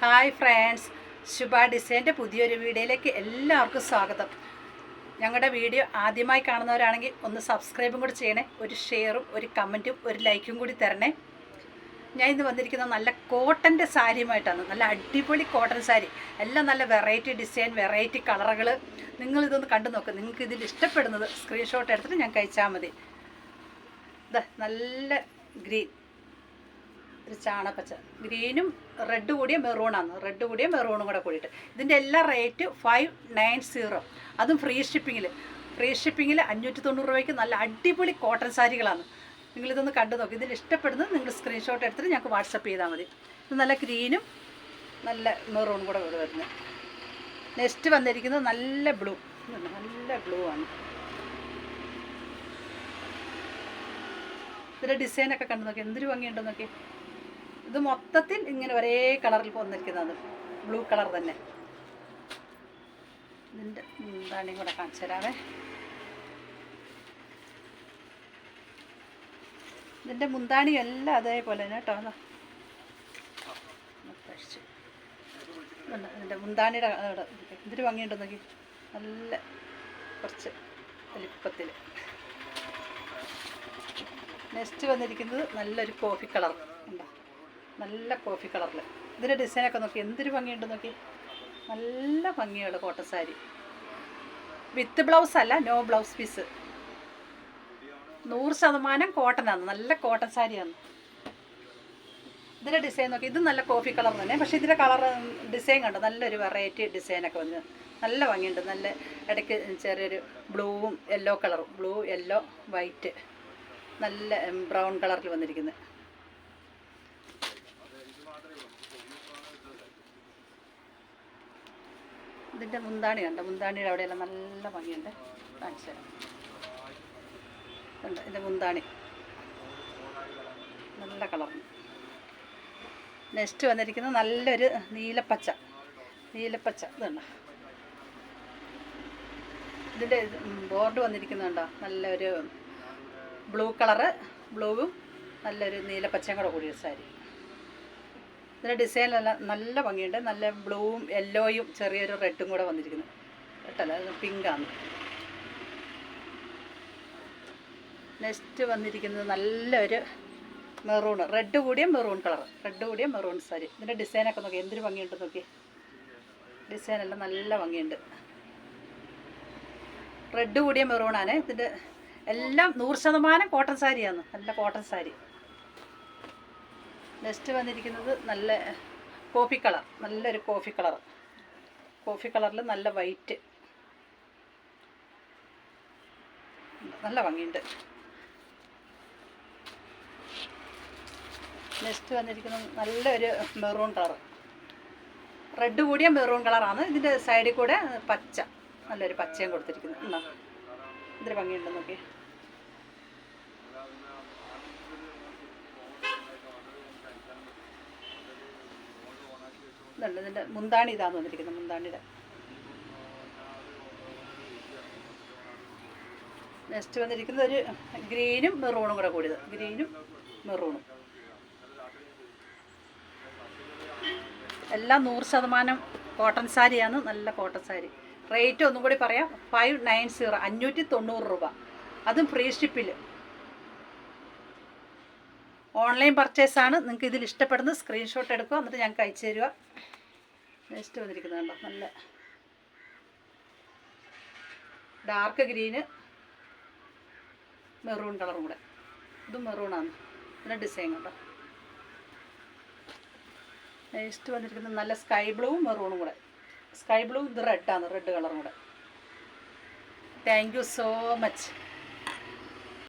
Hi friends. ശുഭ ഡിസൈന്റെ പുതിയൊരു വീഡിയോയിലേക്ക് എല്ലാവർക്കും സ്വാഗതം. ഞങ്ങളുടെ വീഡിയോ ആദ്യമായി കാണുന്നവരാണെങ്കിൽ ഒന്ന് സബ്സ്ക്രൈബും കൂടി ചെയ്യണേ ഒരു ഷെയറും ഒരു കമന്റും ഒരു ലൈക്കും കൂടി തരണേ. ഞാൻ ഇന്ന് വന്നിരിക്കുന്നത് നല്ല കോട്ടന്റെ സാരിയുമായിട്ടാണ്. നല്ല അടിപൊളി കോട്ടൺ സാരി. എല്ലാം നല്ല വെറൈറ്റി ഡിസൈൻ വെറൈറ്റി കളറുകൾ നിങ്ങളിതൊന്ന് കണ്ടു നോക്ക്. നിങ്ങൾക്ക് ഇതിൽ ഇഷ്ടപ്പെടുന്നത് സ്ക്രീൻഷോട്ട് എടുത്തിട്ട് ഞാൻ കഴിച്ചാൽ മതി. നല്ല ഗ്രീൻ. ഒരു ചാണപ്പച്ച ഗ്രീനും റെഡ് കൂടിയ മെറൂണാണ് റെഡ് കൂടിയ മെറൂണും കൂടെ കൂടിയിട്ട്. ഇതിന്റെ എല്ലാ റേറ്റ് ഫൈവ് നയൻ സീറോ അതും ഫ്രീ ഷിപ്പിങ്ങിൽ ഫ്രീ ഷിപ്പിങ്ങിൽ അഞ്ഞൂറ്റി തൊണ്ണൂറ് രൂപയ്ക്ക് നല്ല അടിപൊളി കോട്ടൺ സാരികളാണ്. നിങ്ങളിതൊന്ന് കണ്ടു നോക്കി. ഇതിൽ ഇഷ്ടപ്പെടുന്നത് നിങ്ങൾ സ്ക്രീൻഷോട്ട് എടുത്തിട്ട് ഞങ്ങൾക്ക് വാട്സപ്പ് ചെയ്താൽ മതി. ഇത് നല്ല ഗ്രീനും നല്ല മെറൂണും കൂടെ ഇവിടെ വരുന്നത്. നെക്സ്റ്റ് വന്നിരിക്കുന്നത് നല്ല ബ്ലൂ നല്ല ബ്ലൂ ആണ്. ഇതിന്റെ ഡിസൈനൊക്കെ കണ്ടു നോക്കി. എന്തൊരു ഭംഗിയുണ്ടോ നോക്കി ഇത് മൊത്തത്തിൽ ഇങ്ങനെ ഒരേ കളറിൽ വന്നിരിക്കുന്നതാണ്. ബ്ലൂ കളർ തന്നെ. ഇതിന്റെ മുന്താണിയും കൂടെ കാണിച്ചു തരാവേ ഇതിന്റെ മുന്താണി എല്ലാം അതേപോലെ തന്നെ കേട്ടോ. കഴിച്ചു ഇതിന്റെ മുന്താണിയുടെ എന്തൊരു ഭംഗിയുണ്ടോ നോക്കി. നല്ല കുറച്ച് വലിപ്പത്തിൽ നെക്സ്റ്റ് വന്നിരിക്കുന്നത് നല്ലൊരു കോഫി കളർ. ഉണ്ടോ നല്ല കോഫി കളറിൽ ഇതിന്റെ ഡിസൈനൊക്കെ നോക്കി എന്തൊരു ഭംഗിയുണ്ട് നോക്കി. നല്ല ഭംഗിയുള്ള കോട്ടൺ സാരി. വിത്ത് ബ്ലൗസ് അല്ല നോ ബ്ലൗസ് പീസ്. നൂറ് ശതമാനം കോട്ടനാണ് നല്ല കോട്ടൺ സാരിയാണ്. ഇതിന്റെ ഡിസൈൻ നോക്കി ഇത് നല്ല കോഫി കളർ തന്നെ പക്ഷേ ഇതിന്റെ കളർ ഡിസൈൻ കണ്ടോ? നല്ലൊരു വെറൈറ്റി ഡിസൈനൊക്കെ വന്ന് നല്ല ഭംഗിയുണ്ട് നല്ല ഇടയ്ക്ക് ചെറിയൊരു ബ്ലൂവും യെല്ലോ കളറും ബ്ലൂ യെല്ലോ വൈറ്റ് നല്ല ബ്രൗൺ കളറിൽ വന്നിരിക്കുന്നത് ഇതിന്റെ മുന്താണി കണ്ടോ? മുന്താണിയുടെ അവിടെയെല്ലാം നല്ല ഭംഗിയുണ്ട്. കാണിച്ചു തരാം. ഉണ്ട് ഇതിന്റെ മുന്താണി. നല്ല കളറുണ്ട് നെക്സ്റ്റ് വന്നിരിക്കുന്നത് നല്ലൊരു നീലപ്പച്ച. നീലപ്പച്ച ഇതുണ്ട്? ഇതിന്റെ ബോർഡ് വന്നിരിക്കുന്നുണ്ടോ നല്ലൊരു ബ്ലൂ കളറ് ബ്ലൂവും നല്ലൊരു നീലപ്പച്ചയും കൂടെ കൂടിയ സാരി. ഇതിന്റെ ഡിസൈൻ നല്ല ഭംഗിയുണ്ട്. നല്ല ബ്ലൂവും യെല്ലോയും ചെറിയൊരു റെഡും കൂടെ വന്നിരിക്കുന്നു. കേട്ടല്ല? പിങ്കാണ് നെക്സ്റ്റ് വന്നിരിക്കുന്നത് നല്ലൊരു മെറൂൺ റെഡ് കൂടിയ മെറൂൺ കളർ റെഡ് കൂടിയ മെറൂൺ സാരി ഇതിന്റെ ഡിസൈനൊക്കെ നോക്കി. എന്തൊരു ഭംഗിയുണ്ട് നോക്കി ഡിസൈനെല്ലാം നല്ല ഭംഗിയുണ്ട്. റെഡ് കൂടിയ മെറൂണാണ് ഇതിന്റെ എല്ലാം നൂറ് ശതമാനം കോട്ടൺ സാരിയാണ് നല്ല കോട്ടൺ സാരി നെക്സ്റ്റ് വന്നിരിക്കുന്നത് നല്ല കോഫി കളർ നല്ലൊരു കോഫി കളർ. കോഫി കളറിൽ നല്ല വൈറ്റ്. നല്ല ഭംഗിയുണ്ട്. നെക്സ്റ്റ് വന്നിരിക്കുന്നത് നല്ലൊരു മെറൂൺ കളർ. റെഡ് കൂടിയ മെറൂൺ കളറാണ്. ഇതിന്റെ സൈഡിൽ കൂടെ പച്ച നല്ലൊരു പച്ചയും കൊടുത്തിരിക്കുന്നത് ഉണ്ടോ? ഇതൊരു ഭംഗിയുണ്ടോ നോക്കി ഇതുണ്ട്. മുന്താണി ഇതാന്ന് വന്നിരിക്കുന്നത് മുന്താണിയുടെ. നെക്സ്റ്റ് വന്നിരിക്കുന്നത് ഒരു ഗ്രീനും മെറൂണും കൂടെ കൂടിയത്. ഗ്രീനും മെറൂണും. എല്ലാം നൂറ് ശതമാനം കോട്ടൺ സാരിയാണ് നല്ല കോട്ടൺ സാരി. റേറ്റ് ഒന്നും കൂടി പറയാം ഫൈവ് നയൻ സീറോ അഞ്ഞൂറ്റി തൊണ്ണൂറ് രൂപ. അതും ഫ്രീ ഷിപ്പിൽ ഓൺലൈൻ പർച്ചേസ് ആണ് നിങ്ങൾക്ക് ഇതിൽ ഇഷ്ടപ്പെടുന്നത് സ്ക്രീൻഷോട്ട് എടുക്കുക എന്നിട്ട് ഞങ്ങൾക്ക് അയച്ചു തരിക. നെക്സ്റ്റ് വന്നിരിക്കുന്നുണ്ടോ നല്ല ഡാർക്ക് ഗ്രീന് മെറൂൺ കളറും കൂടെ. ഇതും മെറൂണാണ് ഇതിന്റെ ഡിസൈൻ കണ്ടോ. നെക്സ്റ്റ് വന്നിരിക്കുന്നത് നല്ല സ്കൈ ബ്ലൂവും മെറൂണും കൂടെ. സ്കൈ ബ്ലൂ ഇത് റെഡാണ് റെഡ് കളറും കൂടെ. Thank you so much